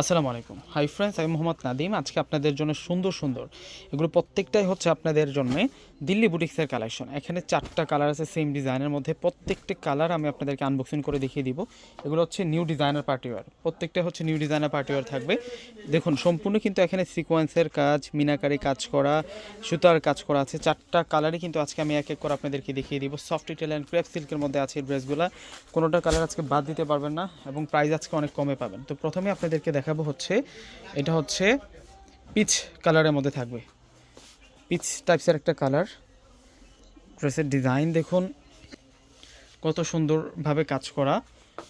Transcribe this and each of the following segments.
আসসালামু আলাইকুম hi friends আমি মোহাম্মদ নাদিম আজকে আপনাদের জন্য সুন্দর সুন্দর। এগুলো প্রত্যেকটাই হচ্ছে আপনাদের জন্য দিল্লি বুটিক্সের কালেকশন এখানে চারটা কালার আছে সেম ডিজাইনের মধ্যে। প্রত্যেকটা কালার আমি আপনাদেরকে আনবক্সিং করে দেখিয়ে দিব। এগুলো হচ্ছে নিউ ডিজাইনার পার্টিওয়ার প্রত্যেকটা হচ্ছে নিউ ডিজাইনার পার্টিওয়ার থাকবে। দেখুন, সম্পূর্ণ কিন্তু এখানে সিকোয়েন্সের কাজ, মিনাকারি কাজ করা, সুতার কাজ করা আছে। চারটা কালারই কিন্তু আজকে আমি এক এক করে আপনাদেরকে দেখিয়ে দিব। সফট ইটেল অ্যান্ড ক্রেপ সিল্কের মধ্যে আছে ড্রেসগুলো কোনোটা কালার আজকে বাদ দিতে পারবেন না এবং প্রাইস আজকে অনেক কমে পাবেন। তো প্রথমে আপনাদেরকে দেখাবো হচ্ছে, এটা হচ্ছে পিচ কালারের মধ্যে থাকবে। পিচ টাইপসের একটা কালার ড্রেসের ডিজাইন দেখুন, কত সুন্দরভাবে কাজ করা।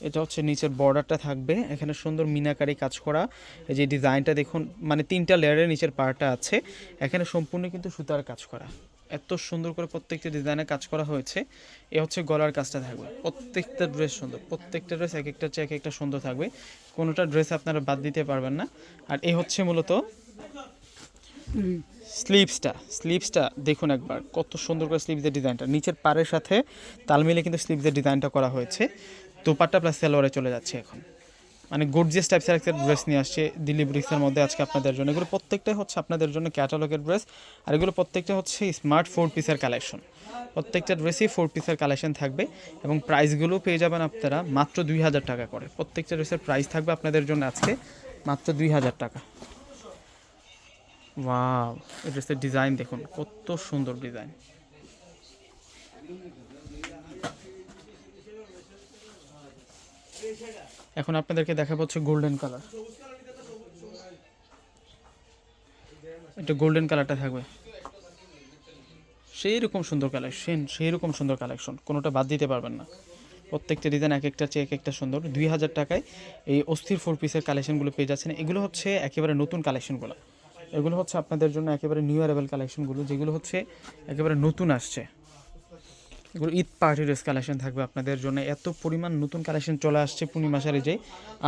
এটা হচ্ছে নিচের বর্ডারটা থাকবে, এখানে সুন্দর মিনাকারি কাজ করা। এই যে ডিজাইনটা দেখুন মানে তিনটা লেয়ারের নিচের পার্টটা আছে, এখানে সম্পূর্ণ কিন্তু সুতার কাজ করা। এত সুন্দর করে প্রত্যেকটা ডিজাইনে কাজ করা হয়েছে, এ হচ্ছে গলার কাজটা থাকবে। প্রত্যেকটা ড্রেস সুন্দর, প্রত্যেকটা ড্রেস এক একটা চেয়ে এক একটা সুন্দর থাকবে। কোনোটা ড্রেস আপনারা বাদ দিতে পারবেন না। আর এ হচ্ছে মূলত স্লিপসটা স্লিপসটা দেখুন একবার, কত সুন্দর করে স্লিভসের ডিজাইনটা। নিচের পাড়ের সাথে তাল মিলে কিন্তু স্লিভসের ডিজাইনটা করা হয়েছে। দোপাট্টা প্লাস সালোয়ারে চলে যাচ্ছে এখন। মানে গর্জিয়াস টাইপসের একটা ড্রেস নিয়ে আসছে দিল্লি ব্রিক্সের মধ্যে আজকে আপনাদের জন্য। এগুলো প্রত্যেকটাই হচ্ছে আপনাদের জন্য ক্যাটালগের ড্রেস আর এগুলো প্রত্যেকটা হচ্ছে স্মার্ট ফোর পিসের কালেকশন প্রত্যেকটা ড্রেসই ফোর পিসের কালেকশন থাকবে এবং প্রাইসগুলো পেয়ে যাবেন আপনারা মাত্র দুই হাজার টাকা করে। প্রত্যেকটা ড্রেসের প্রাইস থাকবে আপনাদের জন্য আজকে মাত্র দুই হাজার টাকা। ওয়াও এই ড্রেসের ডিজাইন দেখুন, কত সুন্দর ডিজাইন এখন আপনাদেরকে দেখাবো হচ্ছে গোল্ডেন কালার এটা গোল্ডেন কালারটা থাকবে। সেই রকম সুন্দর কালেকশন সেই রকম সুন্দর কালেকশন কোনোটা বাদ দিতে পারবেন না। প্রত্যেকটা ডিজাইন এক একটা চেয়ে এক একটা সুন্দর। দুই হাজার টাকায় এই অস্থির ফোর পিসের কালেকশনগুলো পেয়ে যাচ্ছেন। এগুলো হচ্ছে একেবারে নতুন কালেকশনগুলো এগুলো হচ্ছে আপনাদের জন্য একেবারে নিউ অ্যারেবল কালেকশনগুলো যেগুলো হচ্ছে একেবারে নতুন আসছে। এগুলো ঈদ পার্টি ড্রেস কালেকশন থাকবে আপনাদের জন্য। এত পরিমাণ নতুন কালেকশন চলে আসছে পূর্ণিমা শাড়ি যে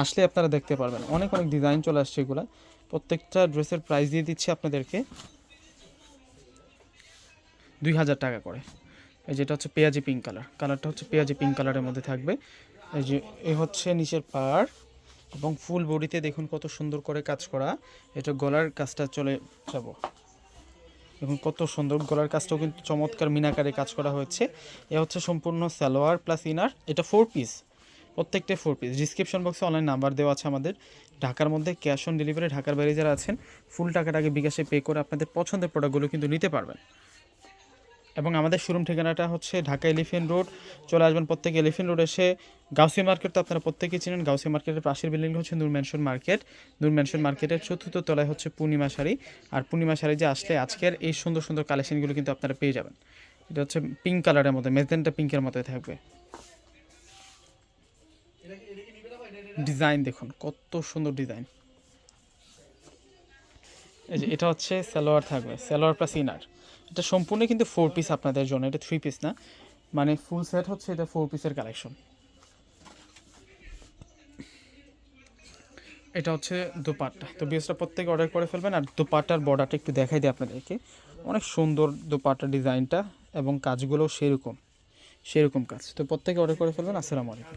আসলে আপনারা দেখতে পারবেন। অনেক অনেক ডিজাইন চলে আসছে এগুলো। প্রত্যেকটা ড্রেসের প্রাইস দিয়ে দিচ্ছি আপনাদেরকে। দুই হাজার টাকা করে। এই যেটা হচ্ছে পেঁয়াজি পিঙ্ক কালার কালারটা হচ্ছে পেঁয়াজি পিঙ্ক কালারের মধ্যে থাকবে। এই যে, এ হচ্ছে নিচের পাড় এবং ফুল বডিতে দেখুন কত সুন্দর করে কাজ করা। এটা গলার কাজটা চলে যাব। দেখুন কত সুন্দর গলার কাজটাও কিন্তু চমৎকার মিনাকারে কাজ করা হয়েছে। এ হচ্ছে সম্পূর্ণ সালোয়ার প্লাস ইনার এটা ফোর পিস প্রত্যেকটা ফোর পিস ডিসক্রিপশন বক্সে অনলাইন নাম্বার দেওয়া আছে আমাদের। ঢাকার মধ্যে ক্যাশ অন ডেলিভারি ঢাকার বাইরে যারা আছেন ফুল টাকাটাকে বিকাশে পে করে আপনাদের পছন্দের প্রোডাক্টগুলো কিন্তু নিতে পারবেন। এবং আমাদের শোরুম ঠিকানাটা হচ্ছে ঢাকা এলিফেন্ট রোড চলে আসবেন প্রত্যেক এলিফেন্ট রোড এসে। গাউসি মার্কেট তো আপনারা প্রত্যেকেই চিনেন। গাউসি মার্কেটের পাশের বিল্ডিং হচ্ছে Noor mansion market Noor mansion মার্কেটের চতুর্থ তলায় হচ্ছে পূর্ণিমা শাড়ি। আর পূর্ণিমা শাড়ি যে আসলে আজকের এই সুন্দর সুন্দর কালেকশনগুলো কিন্তু আপনারা পেয়ে যাবেন। এটা হচ্ছে পিঙ্ক কালারের মধ্যে মেজেন্টা পিঙ্কের মধ্যে থাকবে। ডিজাইন দেখুন কত সুন্দর ডিজাইন এই যে, এটা হচ্ছে সালোয়ার থাকবে, সালোয়ার প্লাস ইনার এটা সম্পূর্ণ কিন্তু ফোর পিস আপনাদের জন্য, এটা থ্রি পিস না। মানে ফুল সেট হচ্ছে এটা ফোর পিসের কালেকশন এটা হচ্ছে দোপাট্টা। তো বিএসটা প্রত্যেকে অর্ডার করে ফেলবেন, আর দোপাট্টার বর্ডারটা একটু দেখাই দিই আপনাদেরকে। অনেক সুন্দর দোপাট্টার ডিজাইনটা এবং কাজগুলোও সেরকম সেরকম কাজ। তো প্রত্যেকে অর্ডার করে ফেলবেন, আসসালামু আলাইকুম।